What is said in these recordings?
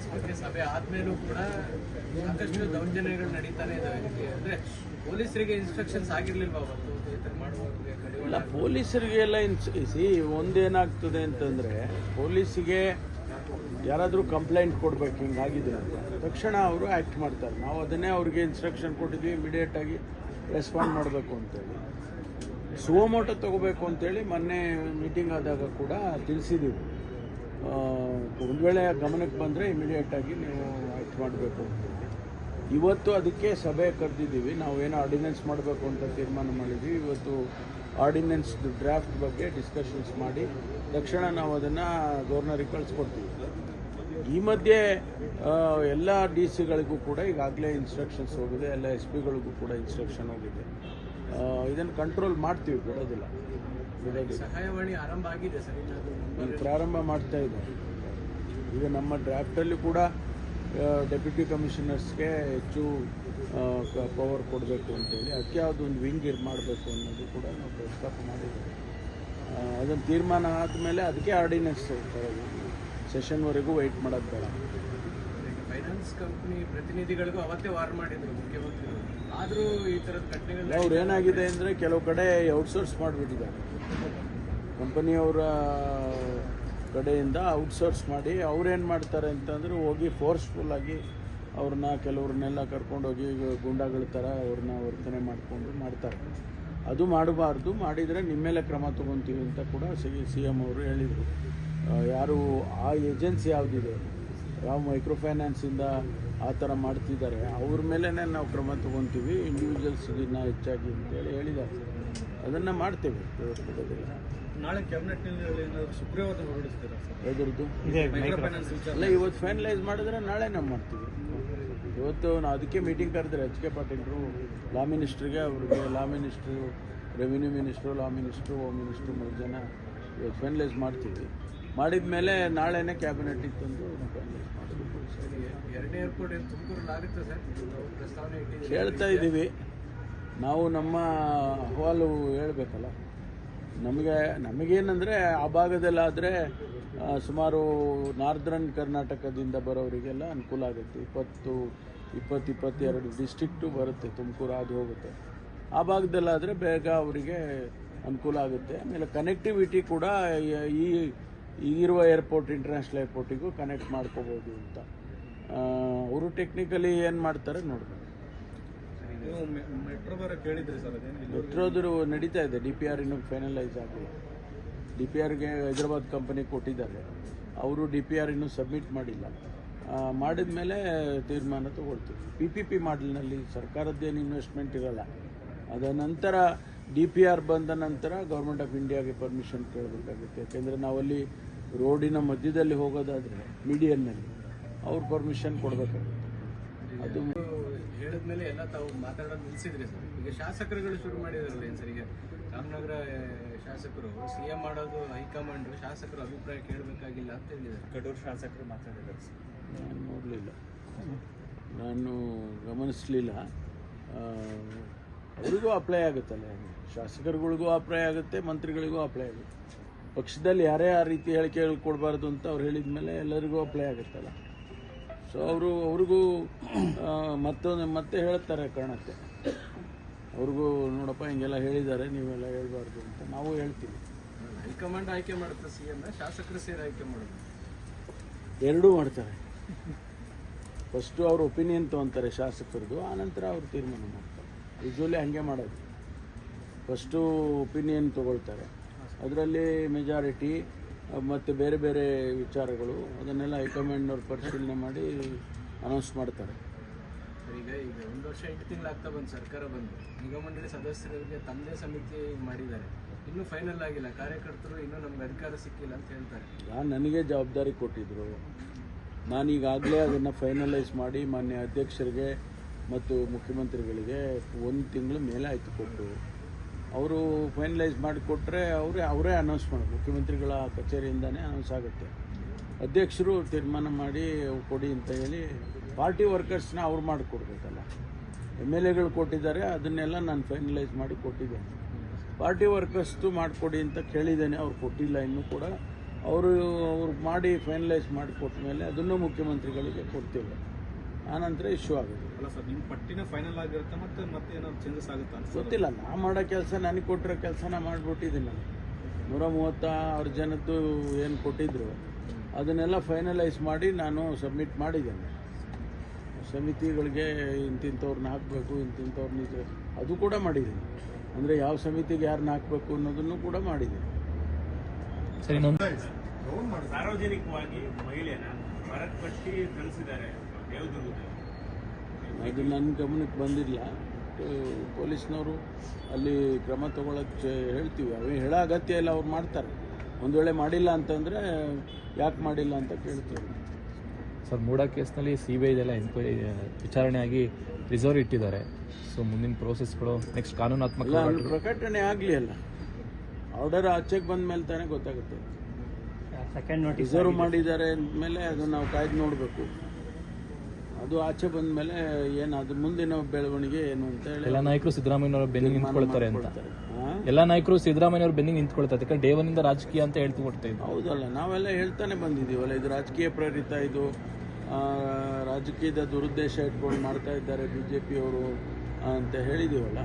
ಆಸ್ಪತ್ರೆ ಸಭೆ ಆದ್ಮೇಲೂ ಕೂಡ ಸಾಕಷ್ಟು ದೌರ್ಜನ್ಯಗಳು ನಡೀತಾನೆ ಇದಾವೆ. ಅಂದ್ರೆ ಪೊಲೀಸರಿಗೆ ಇನ್ಸ್ಟ್ರಕ್ಷನ್ಸ್ ಆಗಿರ್ಲಿಲ್ವಾ ಇಲ್ಲ ಪೊಲೀಸರಿಗೆಲ್ಲ ಸಿ ಒಂದೇನಾಗ್ತದೆ ಅಂತಂದ್ರೆ ಪೊಲೀಸಿಗೆ ಯಾರಾದರೂ ಕಂಪ್ಲೇಂಟ್ ಕೊಡ್ಬೇಕು ಹಿಂಗಾಗಿದೆ ಅಂತ. ತಕ್ಷಣ ಅವರು ಆ್ಯಕ್ಟ್ ಮಾಡ್ತಾರೆ. ನಾವು ಅದನ್ನೇ ಅವ್ರಿಗೆ ಇನ್ಸ್ಟ್ರಕ್ಷನ್ ಕೊಟ್ಟಿದ್ವಿ ಇಮಿಡಿಯೇಟಾಗಿ ರೆಸ್ಪಾಂಡ್ ಮಾಡಬೇಕು ಅಂತೇಳಿ. ಸುವಮೋಟ ತಗೋಬೇಕು ಅಂತೇಳಿ ಮೊನ್ನೆ ಮೀಟಿಂಗ್ ಆದಾಗ ಕೂಡ ತಿಳಿಸಿದ್ದೀವಿ. ಒಂದು ವೇಳೆ ಗಮನಕ್ಕೆ ಬಂದರೆ ಇಮಿಡಿಯೇಟಾಗಿ ನೀವು ಆ್ಯಕ್ಟ್ ಮಾಡಬೇಕು ಅಂತೇಳಿ ಇವತ್ತು ಅದಕ್ಕೆ ಸಭೆ ಕರೆದಿದ್ದೀವಿ. ನಾವೇನು ಆರ್ಡಿನೆನ್ಸ್ ಮಾಡಬೇಕು ಅಂತ ತೀರ್ಮಾನ ಮಾಡಿದ್ವಿ. ಇವತ್ತು ಆರ್ಡಿನೆನ್ಸ್ ಡ್ರಾಫ್ಟ್ ಬಗ್ಗೆ ಡಿಸ್ಕಷನ್ಸ್ ಮಾಡಿ ತಕ್ಷಣ ನಾವು ಅದನ್ನು ಗವರ್ನರಿಗೆ ಕಳಿಸ್ಕೊಡ್ತೀವಿ ಈ ಮಧ್ಯೆ ಎಲ್ಲ ಡಿ ಸಿಗಳಿಗೂ ಕೂಡ ಈಗಾಗಲೇ ಇನ್ಸ್ಟ್ರಕ್ಷನ್ಸ್ ಹೋಗಿದೆ. ಎಲ್ಲ ಎಸ್ ಪಿಗಳಿಗೂ ಕೂಡ ಇನ್ಸ್ಟ್ರಕ್ಷನ್ ಹೋಗಿದೆ. ಇದನ್ನು ಕಂಟ್ರೋಲ್ ಮಾಡ್ತೀವಿ, ಬಿಡೋದಿಲ್ಲ. ಸಹಾಯವಾಣಿ ಆರಂಭ ಆಗಿದೆ ಸರ್ ಪ್ರಾರಂಭ ಮಾಡ್ತಾ ಇದೆ. ಈಗ ನಮ್ಮ ಡ್ರಾಫ್ಟಲ್ಲಿ ಕೂಡ ಡೆಪ್ಯೂಟಿ ಕಮಿಷನರ್ಸ್ಗೆ ಹೆಚ್ಚು ಪವರ್ ಕೊಡಬೇಕು ಅಂತೇಳಿ ಅದಕ್ಕೆ ಯಾವುದು ಒಂದು ವಿಂಗ್ ಇರ್ ಮಾಡಬೇಕು ಅನ್ನೋದು ಕೂಡ ನಾವು ಪ್ರಸ್ತಾಪ ಮಾಡಿದ್ದೀವಿ. ಅದನ್ನು ತೀರ್ಮಾನ ಆದಮೇಲೆ ಅದಕ್ಕೆ ಆರ್ಡಿನೆನ್ಸ್ ಸೆಷನ್ವರೆಗೂ ವೆಯ್ಟ್ ಮಾಡೋದು ಬೇಡ. ಫೈನಾನ್ಸ್ ಕಂಪ್ನಿ ಪ್ರತಿನಿಧಿಗಳಿಗೂ ಅವತ್ತೇ ವಾರ್ ಮಾಡಿದ್ರು ಮುಖ್ಯಮಂತ್ರಿಗಳು. ಆದ್ರೂ ಈ ಘಟನೆಗಳು ಅವ್ರು ಏನಾಗಿದೆ ಅಂದರೆ ಕೆಲವು ಕಡೆ ಔಟ್ಸೋರ್ಸ್ ಮಾಡಿಬಿಟ್ಟಿದ್ದಾರೆ. ಕಂಪನಿಯವರ ಕಡೆಯಿಂದ ಔಟ್ಸೋರ್ಸ್ ಮಾಡಿ ಅವ್ರೇನು ಮಾಡ್ತಾರೆ ಅಂತಂದ್ರೆ ಹೋಗಿ ಫೋರ್ಸ್ಫುಲ್ ಆಗಿ ಅವ್ರನ್ನ ಕೆಲವ್ರನ್ನೆಲ್ಲ ಕರ್ಕೊಂಡೋಗಿ ಗುಂಡಾಗಳ ಥರ ಅವ್ರನ್ನ ವರ್ತನೆ ಮಾಡಿಕೊಂಡು ಮಾಡ್ತಾರೆ. ಅದು ಮಾಡಬಾರ್ದು, ಮಾಡಿದರೆ ನಿಮ್ಮ ಮೇಲೆ ಕ್ರಮ ತೊಗೊತೀವಿ ಅಂತ ಕೂಡ ಸಿ ಸಿ ಎಂ ಅವರು ಹೇಳಿದರು. ಯಾರು, ಆ ಏಜೆನ್ಸಿ ಯಾವುದಿದೆ? ಯಾವ ಮೈಕ್ರೋ ಫೈನಾನ್ಸಿಂದ ಆ ಥರ ಮಾಡ್ತಿದ್ದಾರೆ. ಅವ್ರ ಮೇಲೇ ನಾವು ಕ್ರಮ ತಗೊತೀವಿ. ಇಂಡಿವಿಜುವಲ್ಸ್ಗಿನ್ನ ಹೆಚ್ಚಾಗಿ ಅಂತೇಳಿ ಹೇಳಿದ್ದಾರೆ. ಅದನ್ನು ಮಾಡ್ತೇವೆ. ನಾಳೆ ಕ್ಯಾಬಿನೆಟ್ನಲ್ಲಿ ಏನಾದರೂ ಸುಗ್ರೀವಾಜ್ಞೆ ಹೊರಡಿಸ್ತೀರಾ ಸರ್? ಎದುರದ್ದು ಮೈಕ್ರೋ ಫೈನಾನ್ಸ್ ವಿಚಾರ. ಅಲ್ಲ ಇವತ್ತು ಫೈನಲೈಸ್ ಮಾಡಿದ್ರೆ ನಾಳೆ ನಾವು ಮಾಡ್ತೀವಿ. ಇವತ್ತು ನಾವು ಅದಕ್ಕೆ ಮೀಟಿಂಗ್ ಕರೆದ್ರೆ ಎಚ್ ಕೆ ಪಾಟೀಲ್ರು ಲಾ ಮಿನಿಸ್ಟ್ರಿಗೆ ಅವ್ರಿಗೆ law minister revenue minister law minister home minister ಮೂರು ಜನ ಇವತ್ತು ಫೈನಲೈಸ್ ಮಾಡ್ತೀವಿ. ಮಾಡಿದ ಮೇಲೆ ನಾಳೆನೇ ಕ್ಯಾಬಿನೆಟ್ ಇತ್ತು ಎರಡನೇ ಏರ್ಪೋರ್ಟ್ ಹೇಳ್ತಾ ಇದ್ದೀವಿ. ನಾವು ನಮ್ಮ ಅಹವಾಲು ಹೇಳಬೇಕಲ್ಲ. ನಮಗೆ ನಮಗೇನಂದರೆ ಆ ಭಾಗದಲ್ಲಾದರೆ ಸುಮಾರು ನಾರ್ದರ್ನ್ ಕರ್ನಾಟಕದಿಂದ ಬರೋರಿಗೆಲ್ಲ ಅನುಕೂಲ ಆಗುತ್ತೆ. ಇಪ್ಪತ್ತು ಇಪ್ಪತ್ತು ಇಪ್ಪತ್ತೆರಡು ಡಿಸ್ಟಿಕ್ಟು ಬರುತ್ತೆ ತುಮಕೂರು ಅದು ಹೋಗುತ್ತೆ. ಆ ಭಾಗದಲ್ಲಾದರೆ ಬೇಗ ಅವರಿಗೆ ಅನುಕೂಲ ಆಗುತ್ತೆ. ಆಮೇಲೆ ಕನೆಕ್ಟಿವಿಟಿ ಕೂಡ ಈ ಈಗಿರುವ ಏರ್ಪೋರ್ಟ್ ಇಂಟರ್ನ್ಯಾಷನಲ್ ಏರ್ಪೋರ್ಟಿಗೂ ಕನೆಕ್ಟ್ ಮಾಡ್ಕೋಬೋದು ಅಂತ. ಅವರು ಟೆಕ್ನಿಕಲಿ ಏನು ಮಾಡ್ತಾರೆ ನೋಡ್ಬೇಕು. ಮೆಟ್ರೋದ್ರು ನಡೀತಾ ಇದೆ ಡಿ ಪಿ ಆರ್ ಇನ್ನೂ ಫೈನಲೈಸ್ ಆಗಿಲ್ಲ ಡಿ ಪಿ ಆರ್ಗೆ ಹೈದರಾಬಾದ್ ಕಂಪನಿ ಕೊಟ್ಟಿದ್ದಾರೆ. ಅವರು ಡಿ ಪಿ ಆರ್ ಇನ್ನೂ ಸಬ್ಮಿಟ್ ಮಾಡಿಲ್ಲ. ಮಾಡಿದ ಮೇಲೆ ತೀರ್ಮಾನ ತಗೊಳ್ತೀವಿ. ಪಿ ಪಿ ಪಿ ಮಾಡಲ್ನಲ್ಲಿ ಸರ್ಕಾರದ್ದೇನು ಇನ್ವೆಸ್ಟ್ಮೆಂಟ್ ಇರಲ್ಲ. ಅದ ನಂತರ ಡಿ ಪಿ ಆರ್ ಬಂದ ನಂತರ ಗೌರ್ಮೆಂಟ್ ಆಫ್ ಇಂಡಿಯಾಗೆ ಪರ್ಮಿಷನ್ ಕೇಳಬೇಕಾಗುತ್ತೆ. ಯಾಕೆಂದರೆ ನಾವಲ್ಲಿ ರೋಡಿನ ಮಧ್ಯದಲ್ಲಿ ಹೋಗೋದಾದರೆ ಮೀಡಿಯನ್ನಲ್ಲಿ ಅವ್ರು ಪರ್ಮಿಷನ್ ಕೊಡಬೇಕಾಗುತ್ತೆ. ಅದು ಹೇಳಿದ್ಮೇಲೆ ಎಲ್ಲ ತಾವು ಮಾತಾಡೋದು ನಿಲ್ಸಿದ್ರಿ ಸರ್. ಈಗ ಶಾಸಕರುಗಳು ಶುರು ಮಾಡಿದಾರಲ್ಲ ಏನು ಸರ್? ಈಗ ರಾಮನಗರ ಶಾಸಕರು ಸಿ ಎಂ ಮಾಡೋದು ಹೈಕಮಾಂಡ್ ಶಾಸಕರು ಅಭಿಪ್ರಾಯ ಕೇಳಬೇಕಾಗಿಲ್ಲ ಅಂತ ಹೇಳಿದ್ದಾರೆ. ಕಡೂರು ಶಾಸಕರು ಮಾತಾಡಿದ್ದಾರೆ ಸರ್. ನಾನು ನೋಡಲಿಲ್ಲ. ನಾನು ಗಮನಿಸಲಿಲ್ಲ. ಅವರಿಗೂ ಅಪ್ಲೈ ಆಗುತ್ತಲ್ಲ ಶಾಸಕರುಗಳಿಗೂ ಅಪ್ಲೈ ಆಗುತ್ತೆ ಮಂತ್ರಿಗಳಿಗೂ ಅಪ್ಲೈ ಆಗುತ್ತೆ. ಪಕ್ಷದಲ್ಲಿ ಯಾರೇ ಆ ರೀತಿ ಹೇಳಿಕೆಗಳು ಕೊಡಬಾರ್ದು ಅಂತ ಅವ್ರು ಹೇಳಿದ ಮೇಲೆ ಎಲ್ಲರಿಗೂ ಅಪ್ಲೈ ಆಗುತ್ತಲ್ಲ ಸೊ ಅವರು ಅವ್ರಿಗೂ ಮತ್ತೊಂದು ಮತ್ತೆ ಹೇಳ್ತಾರೆ ಕಾರಣಕ್ಕೆ. ಅವ್ರಿಗೂ ನೋಡಪ್ಪ ಹಿಂಗೆಲ್ಲ ಹೇಳಿದ್ದಾರೆ ನೀವೆಲ್ಲ ಹೇಳ್ಬಾರ್ದು ಅಂತ ನಾವು ಹೇಳ್ತೀವಿ. ಹೈಕಮಾಂಡ್ ಆಯ್ಕೆ ಮಾಡುತ್ತೆ ಸಿ ಎಂ ಶಾಸಕರು ಸೇರಿ ಆಯ್ಕೆ ಮಾಡೋದು ಎರಡೂ ಮಾಡ್ತಾರೆ. ಫಸ್ಟು ಅವ್ರ ಒಪಿನಿಯನ್ ತೊಗೊತಾರೆ ಶಾಸಕರದು ಆನಂತರ ಅವ್ರು ತೀರ್ಮಾನ ಮಾಡ್ತಾರೆ. ಯೂಶ್ವಲಿ ಹಂಗೆ ಮಾಡೋದು. ಫಸ್ಟು ಒಪಿನಿಯನ್ ತೊಗೊಳ್ತಾರೆ. ಅದರಲ್ಲಿ ಮೆಜಾರಿಟಿ ಮತ್ತು ಬೇರೆ ಬೇರೆ ವಿಚಾರಗಳು ಅದನ್ನೆಲ್ಲ ಹೈಕಮಾಂಡ್ನವ್ರು ಪರಿಶೀಲನೆ ಮಾಡಿ ಅನೌನ್ಸ್ ಮಾಡ್ತಾರೆ. ಈಗ ಈಗ ಒಂದು ವರ್ಷ ಎಂಟು ತಿಂಗಳಾಗ್ತಾ ಬಂದು ಸರ್ಕಾರ ಬಂದು. ನಿಗಮಮಂಡಳಿ ಸದಸ್ಯರಿಗೆ ತಮ್ಮದೇ ಸಮಿತಿ ಮಾಡಿದ್ದಾರೆ. ಇನ್ನೂ ಫೈನಲ್ ಆಗಿಲ್ಲ. ಕಾರ್ಯಕರ್ತರು ಇನ್ನೂ ನಮ್ಗೆ ಅಧಿಕಾರ ಸಿಕ್ಕಿಲ್ಲ ಅಂತ ಹೇಳ್ತಾರೆ. ನಾನು ನನಗೆ ಜವಾಬ್ದಾರಿ ಕೊಟ್ಟಿದ್ದರು ನಾನೀಗಾಗಲೇ ಅದನ್ನು ಫೈನಲೈಸ್ ಮಾಡಿ ಮಾನ್ಯ ಅಧ್ಯಕ್ಷರಿಗೆ ಮತ್ತು ಮುಖ್ಯಮಂತ್ರಿಗಳಿಗೆ ಒಂದು ತಿಂಗಳು ಮೇಲೆ ಆಯಿತು ಕೊಟ್ಟು. ಅವರು ಫೈನಲೈಸ್ ಮಾಡಿಕೊಟ್ರೆ ಅವರೇ ಅವರೇ ಅನೌನ್ಸ್ ಮಾಡೋದು ಮುಖ್ಯಮಂತ್ರಿಗಳ ಕಚೇರಿಯಿಂದನೇ ಅನೌನ್ಸ್ ಆಗುತ್ತೆ. ಅಧ್ಯಕ್ಷರು ತೀರ್ಮಾನ ಮಾಡಿ ಕೊಡಿ ಅಂತ ಹೇಳಿ ಪಾರ್ಟಿ ವರ್ಕರ್ಸ್ನ ಅವ್ರು ಮಾಡಿಕೊಡ್ಬೇಕಲ್ಲ ಎಂ ಎಲ್ ಎಗಳು ಕೊಟ್ಟಿದ್ದಾರೆ, ಅದನ್ನೆಲ್ಲ ನಾನು ಫೈನಲೈಸ್ ಮಾಡಿ ಕೊಟ್ಟಿದ್ದೇನೆ. ಪಾರ್ಟಿ ವರ್ಕರ್ಸ್ದು ಮಾಡಿಕೊಡಿ ಅಂತ ಕೇಳಿದ್ದೇನೆ, ಅವ್ರು ಕೊಟ್ಟಿಲ್ಲ ಇನ್ನೂ ಕೂಡ. ಅವರು, ಅವ್ರು ಮಾಡಿ ಫೈನಲೈಸ್ ಮಾಡಿಕೊಟ್ಟ ಮೇಲೆ ಅದನ್ನು ಮುಖ್ಯಮಂತ್ರಿಗಳಿಗೆ ಕೊಡ್ತೀವಿ. ಆನಂತರ ಇಶ್ಯೂ ಆಗುತ್ತೆ. ಅಲ್ಲ ಸರ್ ನಿಮ್ಮ ಪಟ್ಟಿನ ಫೈನಲ್ ಆಗಿರುತ್ತೆ ಮತ್ತೆ ಮತ್ತೆ ಏನಾದ್ರು ಚೇಂಜಸ್ ಆಗುತ್ತಾ? ಗೊತ್ತಿಲ್ಲ ನಾ ಮಾಡೋ ಕೆಲಸ ನನಗೆ ಕೊಟ್ಟಿರೋ ಕೆಲಸನ ಮಾಡಿಬಿಟ್ಟಿದ್ದೀನಿ ನಾನು. ನೂರ ಮೂವತ್ತಾರು ಜನದ್ದು ಏನು ಕೊಟ್ಟಿದ್ರು ಅದನ್ನೆಲ್ಲ ಫೈನಲೈಸ್ ಮಾಡಿ ನಾನು ಸಬ್ಮಿಟ್ ಮಾಡಿದ್ದೇನೆ. ಸಮಿತಿಗಳಿಗೆ ಇಂತಿಂಥವ್ರನ್ನ ಹಾಕಬೇಕು ಇಂತಿಂಥವ್ರನ್ನ ಇದು ಅದು ಕೂಡ ಮಾಡಿದ್ದೀನಿ. ಅಂದರೆ ಯಾವ ಸಮಿತಿಗೆ ಯಾರನ್ನ ಹಾಕಬೇಕು ಅನ್ನೋದನ್ನು ಕೂಡ ಮಾಡಿದ್ದೀನಿ. ಸರಿ ಇನ್ನೊಂದು ಸಾರ್ವಜನಿಕವಾಗಿ ಮಹಿಳೆಯನ್ನ ಭರತ್ ಪಟ್ಟಿ ತಿಳಿಸಿದ್ದಾರೆ ಅದು ನನ್ನ ಗಮನಕ್ಕೆ ಬಂದಿಲ್ಲ. ಪೊಲೀಸ್ನವರು ಅಲ್ಲಿ ಕ್ರಮ ತಗೊಳಕ್ಕೆ ಹೇಳ್ತೀವಿ. ಅವೇ ಹೇಳೋ ಅಗತ್ಯ ಇಲ್ಲ ಅವ್ರು ಮಾಡ್ತಾರೆ. ಒಂದು ವೇಳೆ ಮಾಡಿಲ್ಲ ಅಂತಂದರೆ ಯಾಕೆ ಮಾಡಿಲ್ಲ ಅಂತ ಕೇಳ್ತೀವಿ. ಸರ್ ಮೂಡ ಕೇಸ್ನಲ್ಲಿ ಸಿ ಬಿ ಐದೆಲ್ಲ ಎನ್ಕ್ವೈರಿ ವಿಚಾರಣೆಯಾಗಿ ರಿಸರ್ವ್ ಇಟ್ಟಿದ್ದಾರೆ. ಸೊ ಮುಂದಿನ ಪ್ರೋಸೆಸ್ಗಳು ನೆಕ್ಸ್ಟ್ ಕಾನೂನಾತ್ಮಕ. ಪ್ರಕಟಣೆ ಆಗಲಿ ಅಲ್ಲ. ಆರ್ಡರ್ ಆಚೆಗೆ ಬಂದ ಮೇಲೆ ತಾನೇ ಗೊತ್ತಾಗುತ್ತೆ. ಸೆಕೆಂಡ್ ರಿಸರ್ವ್ ಮಾಡಿದ್ದಾರೆ ಅಂದಮೇಲೆ ಅದನ್ನು ನಾವು ಕಾಯ್ದು ನೋಡಬೇಕು. ಅದು ಆಚೆ ಬಂದ ಮೇಲೆ ಏನು ಅದು ಮುಂದಿನ ಬೆಳವಣಿಗೆ ಏನು ಅಂತ ಹೇಳಿ ಎಲ್ಲ ನಾಯಕರು ಸಿದ್ದರಾಮಯ್ಯನವರ ಬೆನ್ನಿಗೆ ನಿಂತ್ಕೊಳ್ತಾರೆ ಅಂತ? ಎಲ್ಲ ನಾಯಕರು ಸಿದ್ದರಾಮಯ್ಯನವ್ರ ಬೆನ್ನಿಗೆ ನಿಂತ್ಕೊಳ್ತಾರೆ. ಯಾಕಂದ್ರೆ ಡೇವನಿಂದ ರಾಜಕೀಯ ಅಂತ ಹೇಳ್ತು ಕೊಡ್ತಾ ಹೌದಲ್ಲ ನಾವೆಲ್ಲ ಹೇಳ್ತಾನೆ ಬಂದಿದ್ದೀವಲ್ಲ ಇದು ರಾಜಕೀಯ ಪ್ರೇರಿತ ಇದು ಆ, ರಾಜಕೀಯದ ದುರುದ್ದೇಶ ಇಟ್ಕೊಂಡು ಮಾಡ್ತಾ ಇದ್ದಾರೆ ಬಿ ಜೆ ಪಿಯವರು ಅಂತ ಹೇಳಿದೀವಲ್ಲ.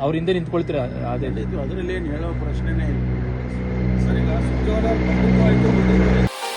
ಅವ್ರ ಹಿಂದೆ ನಿಂತ್ಕೊಳ್ತೀರಾ ಅದೇ ಅದರಲ್ಲಿ ಏನು ಹೇಳೋ ಪ್ರಶ್ನೆನೇ ಇಲ್ಲ. ಸರಿ